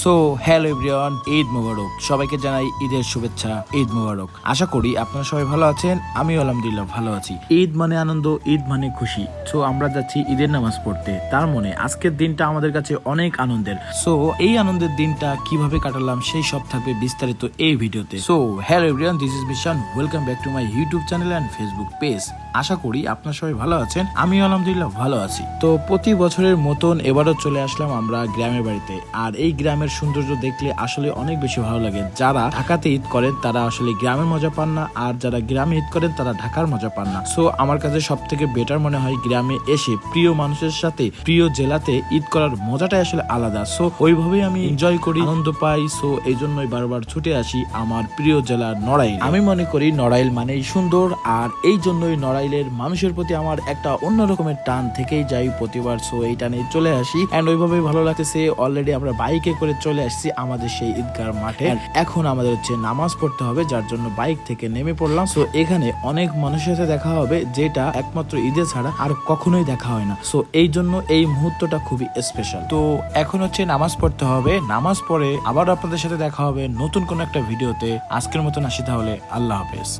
So hello everyone ঈদ মোবারক সবাইকে জানাই ঈদের শুভেচ্ছা ঈদ মোবারক আশা করি আপনারা সবাই ভালো আছেন আমি আলহামদুলিল্লাহ ভালো আছি। ঈদ মানে আনন্দ ঈদ মানে খুশি। সো আমরা যাচ্ছি ঈদের নামাজ পড়তে। তার মনে, আজকের দিনটা আমাদের কাছে অনেক আনন্দের। সো এই আনন্দের দিনটা কীভাবে কাটালাম সেই সব থাকবে বিস্তারিত এই ভিডিওতে। So hello everyone this is mission welcome back to my YouTube channel and Facebook page আশা করি আপনারা সবাই ভালো আছেন আমি আলহামদুলিল্লাহ ভালো আছি। তো প্রতি বছরের মতন এবারও চলে আসলাম আমরা গ্রামের বাড়িতে। আর এই গ্রামের সৌন্দর্য দেখলে আসলে অনেক বেশি ভালো লাগে। যারা ঢাকাতে ঈদ করেন, তারা আসলে গ্রামের মজা পান না, আর যারা গ্রামে ঈদ করেন, তারা ঢাকার মজা পান না। সো আমার কাছে সব থেকে বেটার মনে হয় গ্রামে এসে প্রিয় মানুষের সাথে, প্রিয় জেলাতে ঈদ করার মজাটাই আসলে আলাদা। সো ওইভাবেই আমি এনজয় করি, আনন্দ পাই। সো এই জন্যই বারবার ছুটে আসি আমার প্রিয় জেলা নড়াইল। আমি মনে করি নড়াইল মানেই সুন্দর, আর এই জন্যই নড়াইলের মানুষের প্রতি আমার একটা অন্য রকমের টান থেকেই যাই প্রতিবার। সো এই টানে চলে আসি। এন্ড ওইভাবেই ভালো লাগতেছে। অলরেডি আমরা বাইকে করে চলে আসছি আমাদের সেই ঈদগার মাঠে। এখন আমাদের হচ্ছে নামাজ পড়তে হবে যার জন্য বাইক থেকে নেমে পড়লাম। সো এখানে অনেক মানুষের সাথে দেখা হবে যেটা একমাত্র ঈদে ছাড়া আর কখনোই দেখা হয় না। সো এই জন্য এই মুহূর্তটা খুবই স্পেশাল তো এখন হচ্ছে নামাজ পড়তে হবে। নামাজ পড়ে আবার আপনাদের সাথে দেখা হবে নতুন কোন একটা ভিডিওতে। আজকের মতন আসি তাহলে আল্লাহ হাফেজ।